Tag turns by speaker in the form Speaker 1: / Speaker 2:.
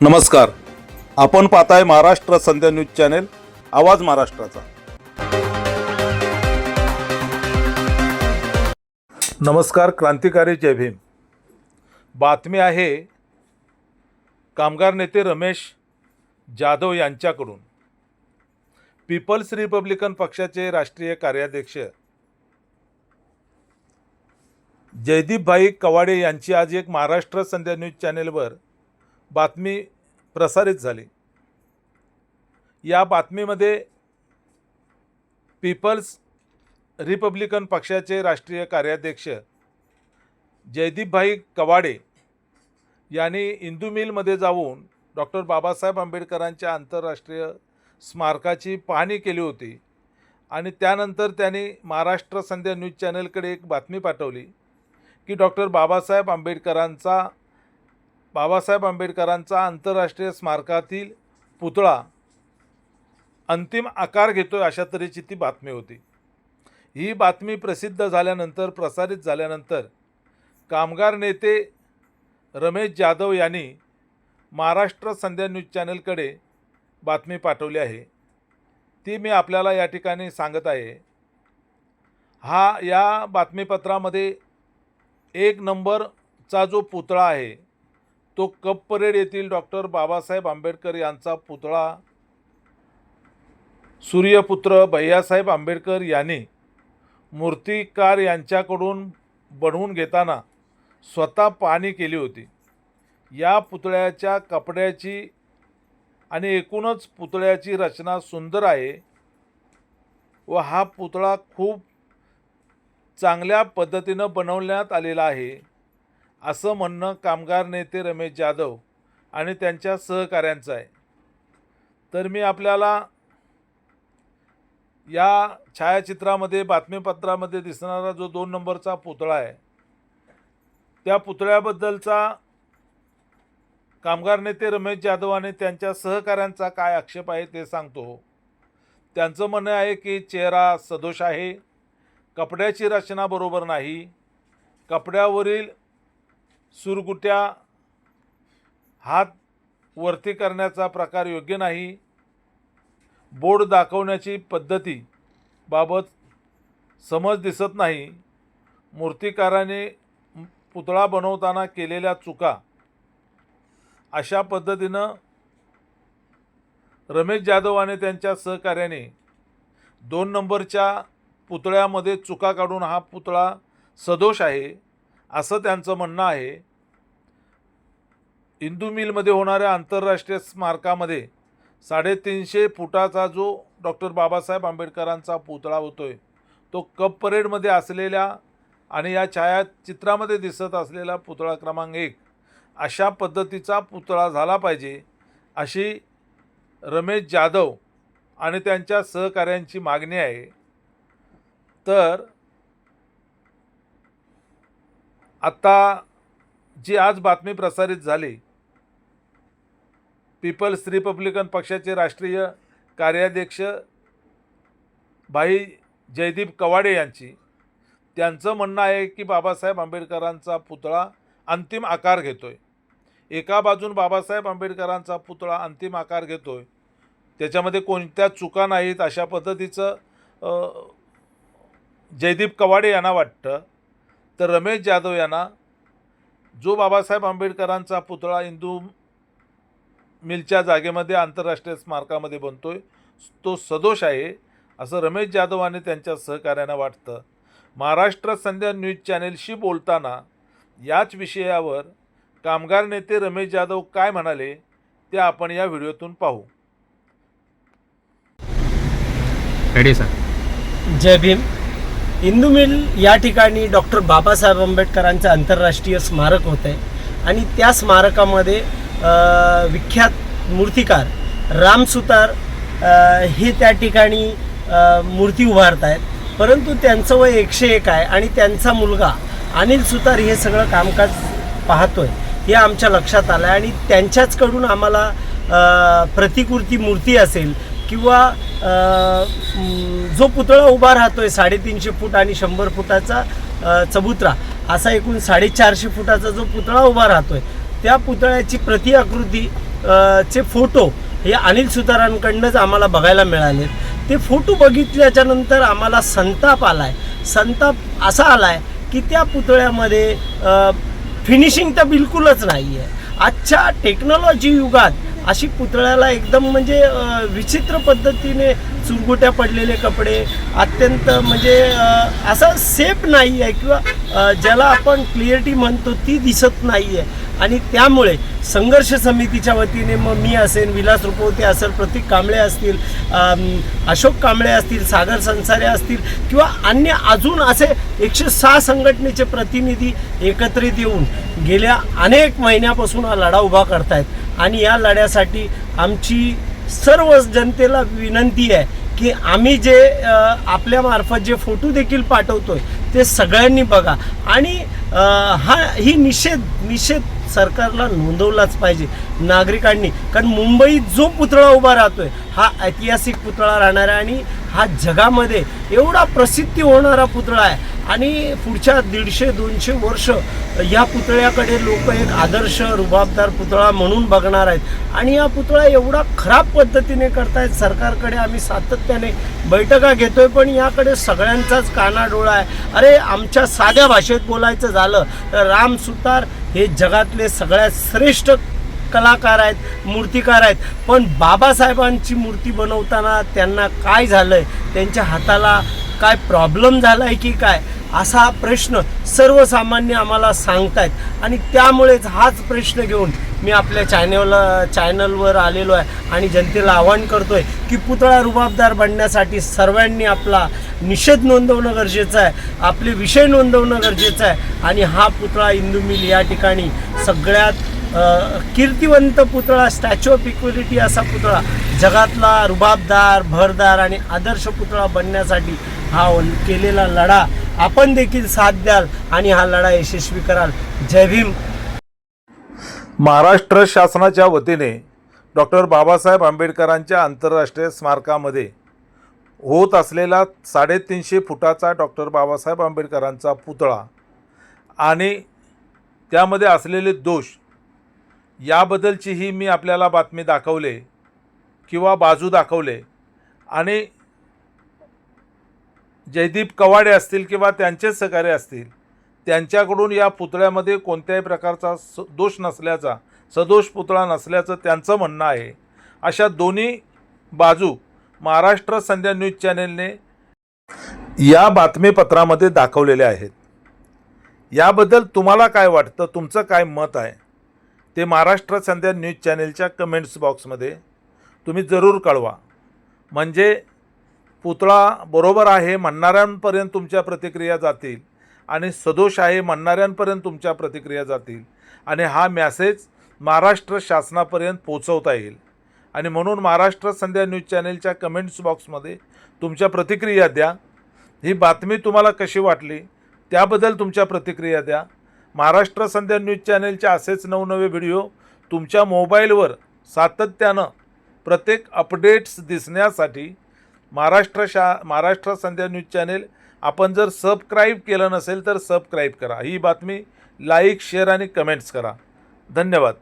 Speaker 1: नमस्कार. आपण पाहताय महाराष्ट्र संध्या न्यूज चॅनेल आवाज महाराष्ट्राचा. नमस्कार क्रांतिकारी जय भीम. बातमी आहे कामगार नेते रमेश जाधव यांच्याकडून. पीपल्स रिपब्लिकन पक्षाचे राष्ट्रीय कार्याध्यक्ष जयदीपभाई कवाडे यांची आज एक महाराष्ट्र संध्या न्यूज चॅनेलवर बातमी प्रसारित झाली. या बातमीमध्ये पीपल्स रिपब्लिकन पक्षाचे राष्ट्रीय कार्याध्यक्ष जयदीपभाई कवाडे यांनी इंदू मिलमध्ये जाऊन डॉक्टर बाबासाहेब आंबेडकरांच्या आंतरराष्ट्रीय स्मारकाची पाहणी केली होती आणि त्यानंतर त्यांनी महाराष्ट्र संध्या न्यूज चॅनलकडे एक बातमी पाठवली की डॉक्टर बाबासाहेब आंबेडकरांचा बाबासाहेब आंबेडकरांचा आंतरराष्ट्रीय स्मारकातील पुतळा अंतिम आकार घेतोय अशा तऱ्हेची ती बातमी होती. ही बातमी प्रसिद्ध झाल्यानंतर प्रसारित झाल्यानंतर कामगार नेते रमेश जाधव यांनी महाराष्ट्र संध्या न्यूज चॅनलकडे बातमी पाठवली आहे. ती मी आपल्याला या ठिकाणी सांगत आहे. हा या बातमीपत्रामध्ये एक नंबरचा जो पुतळा आहे तो कप परेड येथील डॉक्टर बाबासाहेब आंबेडकर यांचा पुतळा सूर्यपुत्र भैयासाहेब आंबेडकर यांनी मूर्तिकार यांच्याकडून बनवून घेताना स्वतः पाहणी केली होती. या पुतळ्याच्या कपड्याची आणि एकूणच पुतळ्याची रचना सुंदर आहे व हा पुतळा खूप चांगल्या पद्धतीनं बनवण्यात आलेला आहे. असं म्हणणं कामगार नेते रमेश जाधव आणि त्यांच्या सहकाऱ्यांचं आहे. तर मी आपल्याला या छायाचित्रामध्ये बातमीपत्रामध्ये दिसणारा जो दोन नंबरचा पुतळा आहे त्या पुतळ्याबद्दलचा कामगार नेते रमेश जाधव आणि त्यांच्या सहकाऱ्यांचा काय आक्षेप आहे ते सांगतो. त्यांचं म्हणणं आहे की चेहरा सदोष आहे कपड्याची रचना बरोबर नाही कपड्यावरील सुरगुट्या हात वरती करण्याचा प्रकार योग्य नाही. बोर्ड दाखवण्याची पद्धती बाबत समज दिसत नाही. मूर्तिकाराने पुतळा बनवताना केलेल्या चुका. अशा पद्धतीनं रमेश जाधव आणि त्यांच्या सहकार्याने दोन नंबरच्या पुतळ्यामध्ये चुका काढून हा पुतळा सदोष आहे. असं त्यांचं म्हणणं आहे. इंदू मिलमध्ये होणाऱ्या आंतरराष्ट्रीय स्मारकामध्ये साडेतीनशे फुटाचा जो डॉक्टर बाबासाहेब आंबेडकरांचा पुतळा होतोय तो कप परेडमध्ये असलेल्या आणि या छायाचित्रामध्ये दिसत असलेला पुतळा क्रमांक एक अशा पद्धतीचा पुतळा झाला पाहिजे अशी रमेश जाधव आणि त्यांच्या सहकाऱ्यांची मागणी आहे. तर आता जी आज बातमी प्रसारित झाली पीपल्स रिपब्लिकन पक्षाचे राष्ट्रीय कार्याध्यक्ष भाई जयदीप कवाडे यांची त्यांचं म्हणणं आहे की बाबासाहेब आंबेडकरांचा पुतळा अंतिम आकार घेतो आहे एका बाजून बाबासाहेब आंबेडकरांचा पुतळा अंतिम आकार घेतो आहे त्याच्यामध्ये कोणत्या चुका नाहीत अशा पद्धतीचं जयदीप कवाडे यांना वाटतं. तर रमेश जाधव यांना जो बाबासाहेब आंबेडकरांचा पुतळा इंदू मिलच्या जागेमध्ये आंतरराष्ट्रीय स्मारकामध्ये बनतोय तो सदोष आहे असं रमेश जाधव आणि त्यांच्या सहकार्यांना वाटतं. महाराष्ट्र संध्या न्यूज चॅनेलशी बोलताना याच विषयावर कामगार नेते रमेश जाधव काय म्हणाले ते आपण या व्हिडिओतून पाहू.
Speaker 2: रेडी सर
Speaker 3: जय भीम. इंदू मिल या ठिकाणी डॉक्टर बाबासाहेब आंबेडकरांचं आंतरराष्ट्रीय स्मारक होतं आहे आणि त्या स्मारकामध्ये विख्यात मूर्तिकार राम सुतार हे त्या ठिकाणी मूर्ती उभारत आहेत परंतु त्यांचं वय एकशे एक आहे आणि त्यांचा मुलगा अनिल सुतार हे सगळं कामकाज पाहतो आहे हे आमच्या लक्षात आलं आहे आणि त्यांच्याचकडून आम्हाला प्रतिकृती मूर्ती असेल किंवा जो पुतळा उभा राहतोय साडेतीनशे फूट आणि शंभर फुटाचा चबुतरा असा एकूण साडेचारशे फुटाचा जो पुतळा उभा राहतोय त्या पुतळ्याची प्रतिआकृती आकृती चे फोटो हे अनिल सुतारांकडनंच आम्हाला बघायला मिळाले. ते फोटो बघितल्याच्या नंतर आम्हाला संताप आलाय. संताप असा आलाय की त्या पुतळ्यामध्ये फिनिशिंग तर बिलकुलच नाही आहे आजच्या टेक्नॉलॉजी युगात अशी पुतळ्याला एकदम म्हणजे विचित्र पद्धतीने चुरगुट्या पडलेले कपडे अत्यंत म्हणजे असा सेफ नाही आहे किंवा ज्याला आपण क्लिअरिटी म्हणतो ती दिसत नाही आहे आणि त्यामुळे संघर्ष समितीच्या वतीने मग मी असेल विलास रुपवते असेल प्रतीक कांबळे असतील अशोक कांबळे असतील सागर संसारे असतील किंवा अन्य अजून असे एकशे सहा संघटनेचे प्रतिनिधी एकत्रित येऊन गेल्या अनेक महिन्यापासून हा लढा उभा करतायत. आणि या लढ्यासाठी आमची सर्व जनतेला विनंती आहे की आम्ही जे आपल्यामार्फत जे फोटो देखील पाठवतोय ते सगळ्यांनी बघा. आणि हा ही निषेध निषेध सरकारला नोंदवलाच पाहिजे नागरिकांनी. कारण मुंबईत जो पुतळा उभा राहतोय हा ऐतिहासिक पुतळा राहणार आहे आणि हा जगामध्ये एवढा प्रसिद्धी होणारा पुतळा आहे. आणि पुढच्या दीडशे दोनशे वर्ष या पुतळ्याकडे लोक एक आदर्श रुबाबदार पुतळा म्हणून बघणार आहेत. आणि हा पुतळा एवढा खराब पद्धतीने करतायत सरकारकडे आम्ही सातत्याने बैठका घेतोय पण याकडे सगळ्यांचाच कानाडोळा आहे. अरे आमच्या साध्या भाषेत बोलायचं झालं तर राम सुतार हे जगातले सगळ्यात श्रेष्ठ कलाकार आहेत मूर्तिकार आहेत. पण बाबासाहेबांची मूर्ती बनवताना त्यांना काय झालं आहे त्यांच्या हाताला काय प्रॉब्लेम झाला आहे की काय? असा प्रश्न सर्वसामान्य आम्हाला सांगतायत. आणि त्यामुळेच हाच प्रश्न घेऊन मी आपल्या चॅनलला चॅनलवर आलेलो आहे आणि जनतेला आवाहन करतोय की पुतळा रुबाबदार बनण्यासाठी सर्वांनी आपला निषेध नोंदवणं गरजेचं आहे आपले विषय नोंदवणं गरजेचं आहे आणि हा पुतळा इंदू मिल या ठिकाणी सगळ्यात कीर्तिवंत पुतळा स्टॅच्यू ऑफ इक्वलिटी असा पुतळा जगातला रुबाबदार भरदार आणि आदर्श पुतळा बनण्यासाठी हा केलेला लढा आपण देखील साथ द्याल आणि हा लढा यशस्वी कराल. जय भीम.
Speaker 1: महाराष्ट्र शासनाच्या वतीने डॉक्टर बाबासाहेब आंबेडकरांच्या आंतरराष्ट्रीय स्मारकामध्ये होत असलेला साडेतीनशे फुटाचा डॉक्टर बाबासाहेब आंबेडकरांचा पुतळा आणि त्यामध्ये असलेले दोष याबद्दलचीही मी आपल्याला बातमी दाखवले किंवा बाजू दाखवले आणि जयदीप कवाडे असतील किंवा त्यांचेच सहकारी असतील त्यांच्याकडून या पुतळ्यामध्ये कोणत्याही प्रकारचा स दोष नसल्याचा सदोष पुतळा नसल्याचं त्यांचं म्हणणं आहे. अशा दोन्ही बाजू महाराष्ट्र संध्या न्यूज चॅनेलने या बातमीपत्रामध्ये दाखवलेल्या आहेत. याबद्दल तुम्हाला काय वाटतं? तुमचं काय मत आहे? ते महाराष्ट्र संध्या न्यूज चॅनेलच्या कमेंट्स बॉक्समध्ये तुम्ही जरूर कळवा. म्हणजे पुतळा बरोबर आहे म्हणणाऱ्यांपर्यंत तुमच्या प्रतिक्रिया जातील आणि सदोष आहे म्हणणाऱ्यांपर्यंत तुमच्या प्रतिक्रिया जातील. आणि हा मॅसेज महाराष्ट्र शासनापर्यंत पोचवता येईल. आणि म्हणून महाराष्ट्र संध्या न्यूज चॅनेलच्या कमेंट्स बॉक्समध्ये तुमच्या प्रतिक्रिया द्या. ही बातमी तुम्हाला कशी वाटली त्याबद्दल तुमच्या प्रतिक्रिया द्या. महाराष्ट्र संध्या न्यूज चॅनेलचे असेच नवनवे व्हिडिओ तुमच्या मोबाईलवर सातत्यानं प्रत्येक अपडेट्स दिसण्यासाठी महाराष्ट्र शा महाराष्ट्र संध्या न्यूज चॅनेल आपण जर सबस्क्राईब केलं नसेल तर सबस्क्राईब करा. ही बातमी लाईक शेअर आणि कमेंट्स करा. धन्यवाद.